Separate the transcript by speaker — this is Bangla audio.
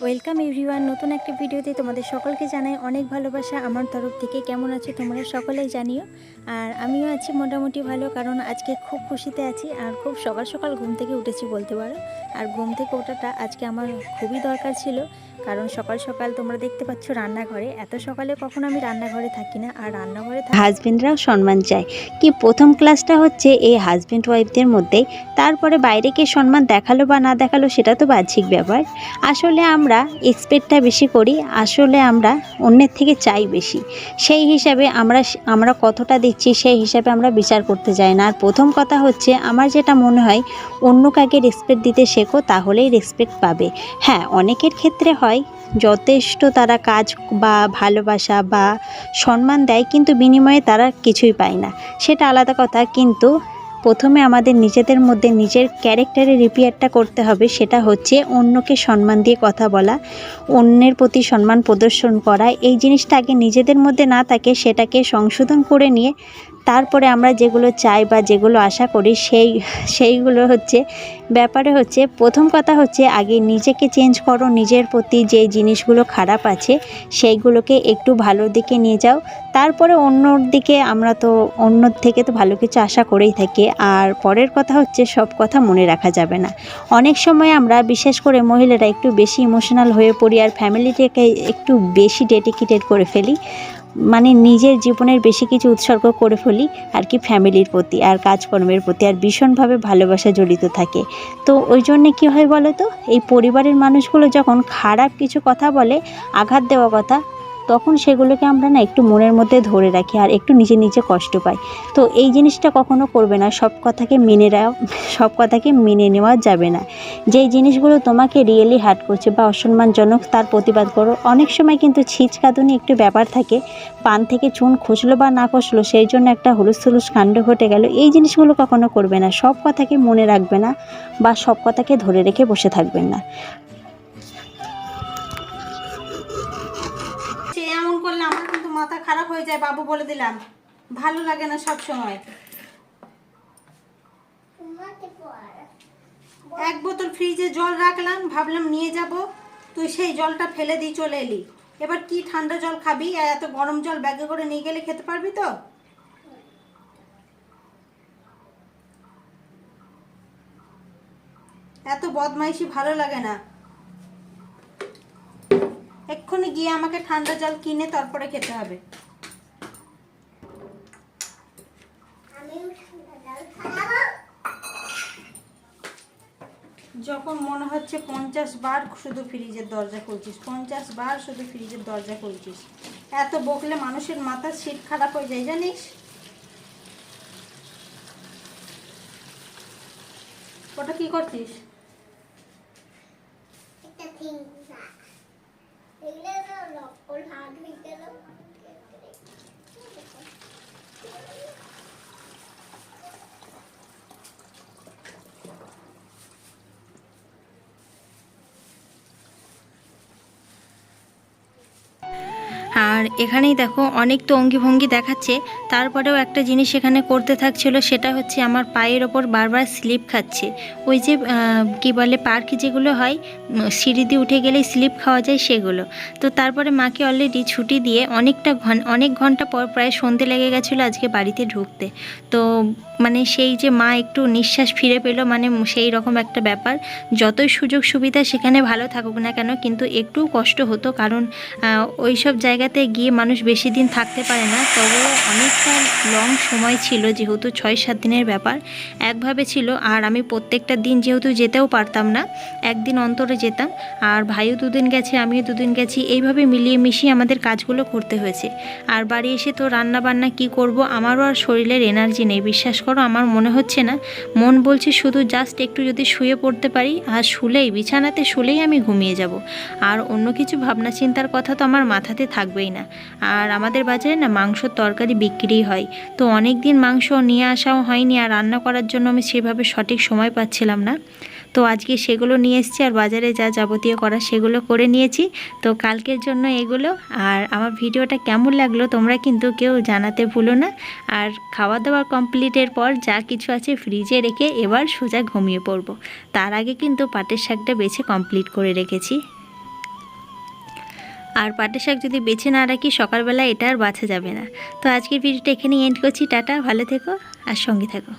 Speaker 1: ওয়েলকাম এভরিওয়ান নতুন একটা ভিডিওতে তোমাদের সকলকে জানাই অনেক ভালোবাসা। আমার তরফ থেকে কেমন আছো তোমরা সকলেই জানিও। আর আমিও আছি মোটামুটি ভালো, কারণ আজকে খুব খুশিতে আছি আর খুব সকাল সকাল ঘুম থেকে উঠেছি বলতে পারো। আর ঘুম থেকে ওঠাটা আজকে আমার খুবই দরকার ছিল, কারণ সকাল সকাল তোমরা দেখতে পাচ্ছ রান্নাঘরে। এত সকালে কখনো আমি রান্নাঘরে থাকি না, আর রান্নাঘরে
Speaker 2: হাজবেন্ডরাও সম্মান চায়। কি প্রথম ক্লাসটা হচ্ছে এই হাজবেন্ড ওয়াইফদের মধ্যেই, তারপরে বাইরে কে সম্মান দেখাল বা না দেখাল সেটা তো বাহ্যিক ব্যাপার। আসলে আমরা এক্সপেক্টটা বেশি করি, আসলে আমরা অন্যের থেকে চাই বেশি। সেই হিসাবে আমরা আমরা কতটা দিচ্ছি সেই হিসাবে আমরা বিচার করতে যাই না। আর প্রথম কথা হচ্ছে, আমার যেটা মনে হয়, অন্য কাকে রেসপেক্ট দিতে শেখো, তাহলেই রেসপেক্ট পাবে। হ্যাঁ অনেকের ক্ষেত্রে হয়, যথেষ্ট তারা কাজ বা ভালোবাসা বা সম্মান দেয়, কিন্তু বিনিময়ে তারা কিছুই পায় না। সেটা আলাদা কথা, কিন্তু প্রথমে আমাদের নিজেদের মধ্যে নিজের ক্যারেক্টারের রিপেয়ারটা করতে হবে, সেটা হচ্ছে অন্যকে সম্মান দিয়ে কথা বলা, অন্যের প্রতি সম্মান প্রদর্শন করা। এই জিনিসটা আগে নিজেদের মধ্যে না থাকে, সেটাকে সংশোধন করে নিয়ে তারপরে আমরা যেগুলো চাই বা যেগুলো আশা করি সেই, সেইগুলো হচ্ছে, ব্যাপারে হচ্ছে প্রথম কথা হচ্ছে আগে নিজেকে চেঞ্জ করো, নিজের প্রতি যে জিনিসগুলো খারাপ আছে সেইগুলোকে একটু ভালোর দিকে নিয়ে যাও। তারপরে অন্যর দিকে আমরা তো অন্যর থেকে তো ভালো কিছু আশা করেই থাকি। আর পরের কথা হচ্ছে সব কথা মনে রাখা যাবে না। অনেক সময় আমরা বিশেষ করে মহিলারা একটু বেশি ইমোশনাল হয়ে পড়ি আর ফ্যামিলিটাকে একটু বেশি ডেডিকেটেড করে ফেলি। মানে নিজের জীবনের বেশি কিছু উৎসর্গ করে ফেলি আর কি ফ্যামিলির প্রতি আর কাজকর্মের প্রতি আর ভীষণভাবে ভালোবাসা জড়িত থাকে। তো ওই জন্যে কী হয় বলো তো এই পরিবারের মানুষগুলো যখন খারাপ কিছু কথা বলে, আঘাত দেওয়া কথা তখন সেগুলোকে আমরা না একটু মনের মধ্যে ধরে রাখি আর একটু নিজে নিজে কষ্ট পাই। তো এই জিনিসটা কখনো করবে না, সব কথাকে মেনে সব কথাকে মেনে নেওয়া যাবে না। যেই জিনিসগুলো তোমাকে রিয়েলি হার্ট করছে বা অসম্মানজনক, তার প্রতিবাদ করো। অনেক সময় কিন্তু ছিচকাদুনি একটু ব্যাপার থাকে, পান থেকে চুন খসলো বা না খসলো, সেই জন্য একটা হুলুস থুলুস কাণ্ড ঘটে গেল। এই জিনিসগুলো কখনো করবে না, সব কথাকে মনে রাখবে না বা সব কথাকে ধরে রেখে বসে থাকবেন না।
Speaker 3: মাথা খারাপ হয়ে যায় বাবু বলে দিলাম। ভালো লাগে না সব সময়। এক বোতল ফ্রিজে জল রাখলাম ভাবলাম নিয়ে যাব। তুই সেই জলটা ফেলে দিয়ে চলে এলি। এবার কি ঠান্ডা জল খাবি? আর এত গরম জল ব্যাগে করে নিয়ে গেলে খেতে পারবি তো? এত বদমাইশি ভালো লাগে না। এক্ষুনি গিয়ে আমাকে ঠান্ডা জল কিনে তারপরে খেতে হবে। যখন মনে হচ্ছে পঞ্চাশ বার শুধু ফ্রিজের দরজা খুলছিস, পঞ্চাশ বার শুধু ফ্রিজের দরজা খুলছিস, এত বকলে মানুষের মাথার সিট খারাপ হয়ে যায়, জানিস? ওটা কি করছিস?
Speaker 4: একটা থিংসা এগুলো তো
Speaker 1: আর এখানেই দেখো অনেক তো অঙ্গি ভঙ্গি দেখাচ্ছে। তারপরেও একটা জিনিস এখানে করতে থাকছিল, সেটা হচ্ছে আমার পায়ের ওপর বারবার স্লিপ খাচ্ছে। ওই যে কি বলে, পার্কে যেগুলো হয় সিঁড়ি দিয়ে উঠে গেলেই স্লিপ খাওয়া যায় সেগুলো। তো তারপরে মাকে অলরেডি ছুটি দিয়ে অনেকটা ঘন, অনেক ঘণ্টা পর প্রায় সন্ধে লেগে গেছিল আজকে বাড়িতে ঢুকতে। তো মানে সেই যে মা একটু নিঃশ্বাস ফিরে পেল মানে সেই রকম একটা ব্যাপার। যতই সুযোগ সুবিধা সেখানে ভালো থাকুক না কেন, কিন্তু একটু কষ্ট হতো। কারণ ওই সব জায়গাতে গিয়ে মানুষ বেশি দিন থাকতে পারে না, তবুও অনেকটা লং সময় ছিল যেহেতু ছয় সাত দিনের ব্যাপার। একভাবে ছিল, আর আমি প্রত্যেকটা দিন যেহেতু যেতেও পারতাম না, একদিন অন্তরে যেতাম। আর ভাইও দুদিন গেছে, আমিও দুদিন গেছি, এইভাবে মিলিয়ে মিশিয়ে আমাদের কাজগুলো করতে হয়েছে। আর বাড়ি এসে তো রান্না বান্না কি করব, আমারও আর শরীরের এনার্জি নেই, বিশ্বাস করো আমার মনে হচ্ছে না। মন বলছে শুধু জাস্ট একটু যদি শুয়ে পড়তে পারি, আর শুলেই, বিছানাতে শুলেই আমি ঘুমিয়ে যাব। আর অন্য কিছু ভাবনা চিন্তার কথা তো আমার মাথাতে থাকবেই না। আর আমাদের বাজারে না মাংসর তরকারি বিক্রি হয়। তো অনেক দিন মাংস নিয়ে আসাও হয়নি আর রান্না করার জন্য আমি সেভাবে সঠিক সময় পাচ্ছিলাম না। তো আজকে সেগুলো নিয়ে এসেছি আর বাজারে যা যাবতীয় করা সেগুলো করে নিয়েছি। তো কালকের জন্য এগুলো। আর আমার ভিডিওটা কেমন লাগল তোমরা কিন্তু কেউ জানাতে ভুলো না। আর খাওয়া দাওয়া কমপ্লিটের পর যা কিছু আছে ফ্রিজে রেখে এবার সোজা ঘুমিয়ে পড়ব। তার আগে কিন্তু পাটের শাকটা বেছে কমপ্লিট করে রেখেছি। আর পাটের শাক যদি বেছে না রাখি, সকালবেলা এটা আর বাছা যাবে না। তো আজকের ভিডিওটা এখানেই এন্ড করছি। টাটা, ভালো থেকো আর সঙ্গে থাকো।